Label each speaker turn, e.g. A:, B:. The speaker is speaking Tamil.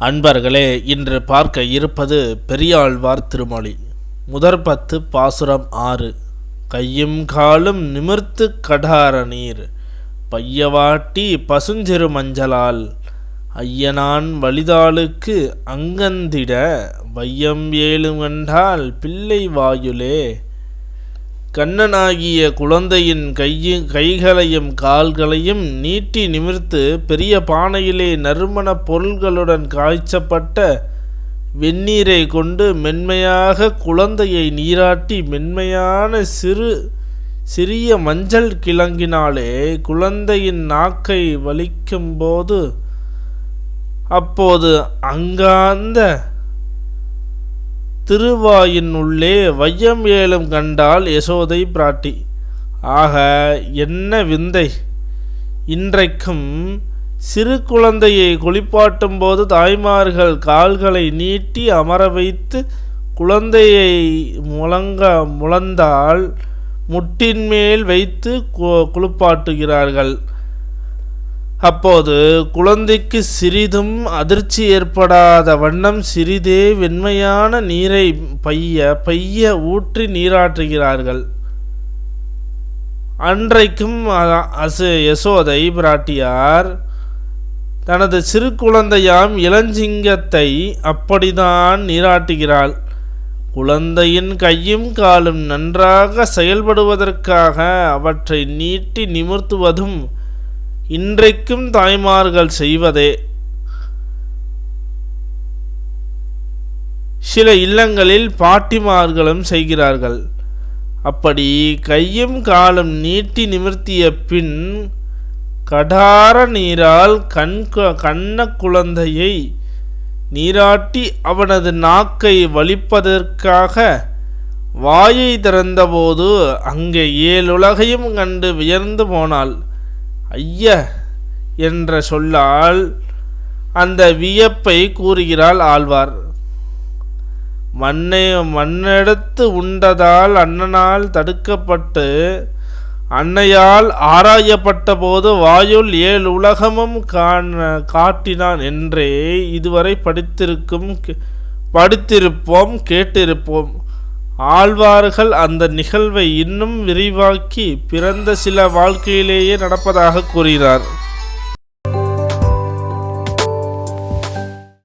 A: அன்பர்களே இன்று பார்க்க இருப்பது பெரியாழ்வார் திருமொழி. முதற் பத்து பாசுரம் ஆறு. கையும் காலும் நிமிர்த்து கடார நீர். பையவாட்டி பசுஞ்சிறு மஞ்சளால். ஐயனான் வலிதாளுக்கு அங்கந்திட. வையம் ஏழுங்கண்டால் பிள்ளை வாயுலே. கண்ணனாகிய குழந்தையின் கையும் கைகளையும் கால்களையும் நீட்டி நிமிர்த்து பெரிய பானையிலே நறுமண பொருள்களுடன் காய்ச்சப்பட்ட வெந்நீரை கொண்டு மென்மையாக குழந்தையை நீராட்டி மென்மையான சிறு சிறிய மஞ்சள் கிழங்கினாலே குழந்தையின் நாக்கை வலிக்கும்போது அப்போது அங்காந்த திருவாயின் உள்ளே வையம் ஏலம் கண்டால் யசோதை பிராட்டி. ஆக என்ன விந்தை? இன்றைக்கும் சிறு குழந்தையை குளிப்பாட்டும் போது தாய்மார்கள் கால்களை நீட்டி அமர வைத்து குழந்தையை முழங்க முழந்தால் முட்டின் மேல் வைத்து கு- குளிப்பாட்டுகிறார்கள். அப்போது குழந்தைக்கு சிறிதும் அதிர்ச்சி ஏற்படாத வண்ணம் சிறிதே வெண்மையான நீரை பைய பைய ஊற்றி நீராட்டுகிறார்கள் அன்றைக்கும் அசு யசோதை பிராட்டியார் தனது சிறு குழந்தையாம் இளஞ்சிங்கத்தை அப்படிதான் நீராட்டுகிறாள். குழந்தையின் கையும் காலும் நன்றாக செயல்படுவதற்காக அவற்றை நீட்டி நிமிர்த்துவதும் இன்றைக்கும் தாய்மார்கள் செய்வதே சில இல்லங்களில் பாட்டிமார்களும் செய்கிறார்கள். அப்படி கையும் காலும் நீட்டி நிமிர்த்திய பின் கடார நீரால் கண் கண்ண குழந்தையை நீராட்டி அவனது நாக்கை வலிப்பதற்காக வாயை திறந்தபோது அங்கே ஏழுலகையும் கண்டு வியர்ந்து போனாள். ஐய என்ற சொல்லால் அந்த வியப்பை கூறுகிறாள் ஆழ்வார். மண்ணை மண்ணெடுத்து உண்டதால் அண்ணனால் தடுக்கப்பட்டு அன்னையால் ஆராயப்பட்ட போது வாயுள் ஏழு உலகமும் காண காட்டினான் என்றே இதுவரை படித்திருக்கும் கே- படித்திருப்போம் கேட்டிருப்போம். ஆழ்வார்கள் அந்த நிகழ்வை இன்னும் விரிவாக்கி பிறந்த சில வாழ்க்கையிலேயே நடப்பதாக கூறுகிறார்.